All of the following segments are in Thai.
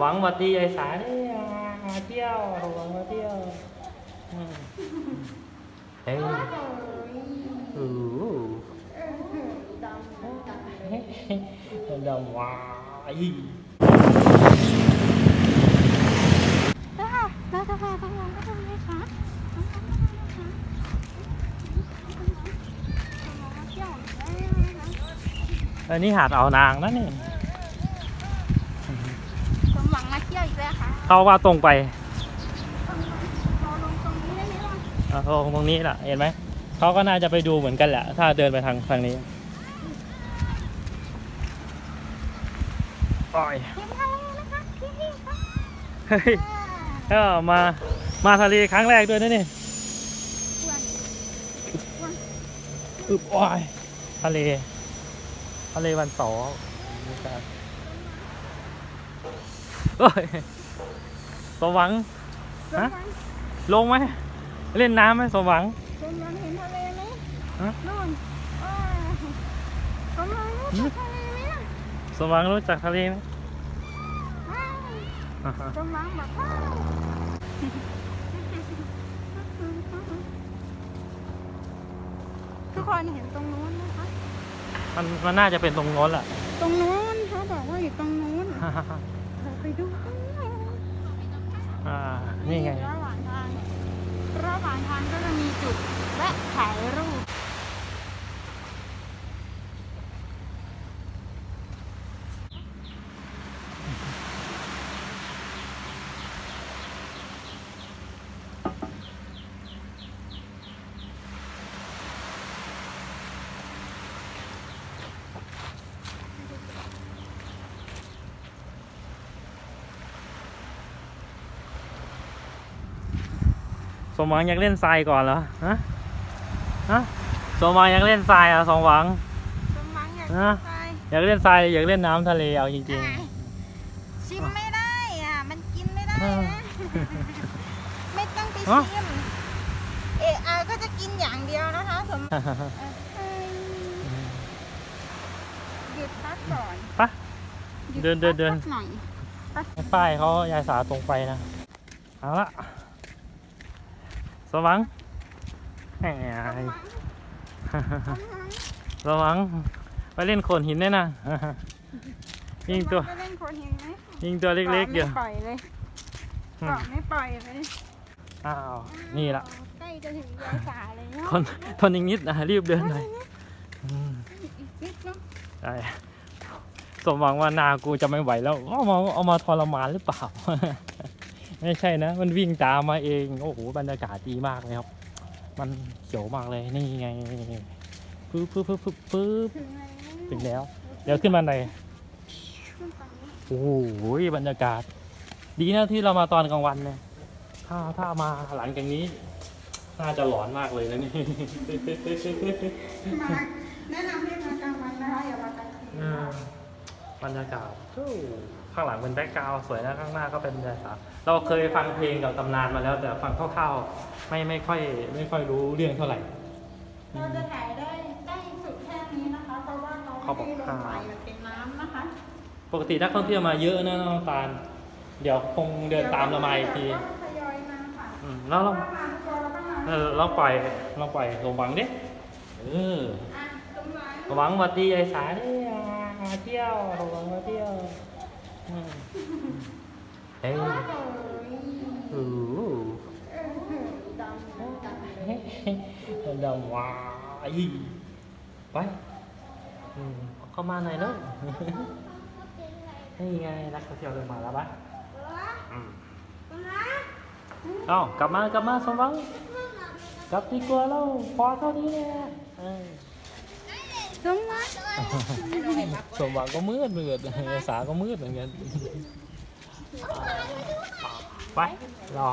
หวังวัดดียายสาเนี่ยมาเที่ยวหวังมาเที่ยวอืมเฮ้ยโอ้โหดำว้ายค่ะเราจะพาไปลองกันไหมคะมาเที่ยวได้ไหมคะอันนี้หาดอ่าวนางนะนี่สมหวังมา เที่ยวอีกแล้วค่ะเขาว่าตรงไปรอลงตรงนี้ได้ไหมล่ะอะตรงตรงนี้แหละเห็นไหมเขาก็น่าจะไปดูเหมือนกันแหละ ถ้าเดินไปทางทางนี้โอ้ยเห็นทะเลนะคะพี่พี่คะเฮ้ยเออมามาทะเลครั้งแรกด้วยนะนี่อ้วนอ้วนอึบโอ้ยทะเลทะเลวันเสาร์นี่ครับ โอ้ยสมหวังสมหวังลงไหม เล่นน้ำไหมสมหวังสมหวังเห็นทะเลไหมฮะ นู่นว้าวสมหวังรู้จักทะเลไหมล่ะสมหวังรู้จักทะเลไหมว้าวอ่าฮะสมหวังแบบว้าวทุกคนเห็นตรงนู้นไหมคะ มันมันน่าจะเป็นตรงโน้นแหละ ตรงนู้นเขาบอกว่าอยู่ตรงนู้นเรา ไปดูกันเลยอ่า นี่ไง ระหว่างทาง ระหว่างทางก็จะมีจุดแวะถ่ายรูป สมหวังอยากเล่นทรายก่อนเหรอฮะฮะสมหวังอยากเล่นทรายเหรอะสมหวัง สมหวังอยากฮะไปอยากเล่นทรายอยากเล่นน้ำทะเลเอาจริง อะชิมไม่ได้อะ มันกินไม่ได้เออนะ ไม่ต้องไปฮะชิม เอออาก็จะกินอย่างเดียวนะคะสมๆ เอ่อหยุดพักก่อนไปหยุเดินเดินเดินพักสักหน่อยป้ายเขายายสาตรงไปนะ เอาละ สมหวังแหมสมหวังไปเล่นโขดหินได้นะยิงตัวสมหวัจะเล่นโคนหินไหมยิงตัวเล็กๆอยู่ไม่ปล่อยเลยเกาะไม่ปล่อยเลยอ้าวนี่ละใกล้จะถึงยายสาเลยเนาะทนทนอีกนิดนะรีบเดินหน่อยอืมอีกนิดเนาะใช่สมหวังว่านากูจะไม่ไหวแล้ว เอามาเอามาทรมานหรือเปล่า ไม่ใช่นะ มันวิ่งตามมาเอง โอ้โห บรรยากาศดีมากเลยครับ มันเขียวมากเลย นี่ไงปึ๊บปึ๊บปึ๊บปึ๊บปึ๊บถึงแล้วถึงแล้วเดี๋ยวขึ้นมาไหนขึ้นฝั่งนี้โอ้โห บรรยากาศ ดีนะที่เรามาตอนกลางวันเนี่ย ถ้าถ้ามาหลังจากนี้ น่าจะหลอนมากเลยนะนี่มาแนะนำให้มากลางวันนะคะอย่ามากลางคืนอืมบรรยากาศโอ้ ข้างหลังเป็นแบ็กกราวด์สวยนะข้างหน้าก็เป็นบรรยากาศเราเคยฟังเพลงกับตำนานมาแล้ว แต่ฟังคร่าวๆไม่ไม่ค่อยไม่ค่อยรู้เรื่องเท่าไหร่ เราจะถ่ายได้ใกล้สุดแค่นี้นะคะ เพราะว่าเขาเขาบอกไม่ได้ลงไปอ่ามันเป็นน้ำนะคะ ปกตินักท่องเที่ยวมาเยอะนะน้องตาลเดี๋ยวคงเดินตามเรามาอีกทีเดี๋ยวก็ทยอยมาค่ะอืมแล้วเราเพราะว่ามาทุกตัวเราก็มาเออลองปล่อยลองปล่อยสมหวังดิเอออะตรงไหนสมหวังหวัดดียายสาเนี่ยมาเที่ยวสมหวังมาเที่ยวอืม เฮ้ยโอ้โหโอ้โหเออดำดำเลยดำว้ายไปอืมเข้ามาหน่อยเนอะนี่ไงนักท่องเที่ยวเดินมาแล้วปะอืมเอ้ากลับมากลับมาสมหวังกลับดีกว่าเราพอเท่านี้แหละเออ สมหวังสมหวังก็มืดมืดสาก็มืดเหมือนกัน ไป รอ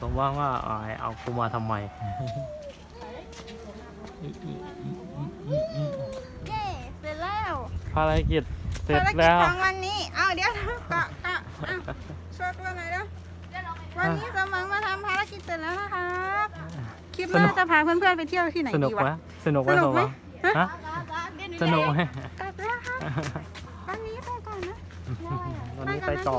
สมหวังว่าเอาเอากูมาทำไม เย้เสร็จแล้วภารกิจเสร็จภารกิจแล้ว ของวันนี้ เอาเดี๋ยวกะกะอะช่วยตัวหน่อยเด้อวันนี้สมหวังมาทำภารกิจเสร็จแล้วนะครับ คลิปหสนุน้าก จะพาเพื่อนๆไปเที่ยวที่ไหนสนุกดีไหมวะสนุกไหมสนุสกมไหหมวังฮะสนุกไหม กลับแล้วครับก่อนนะ วันนี้ไปต่อ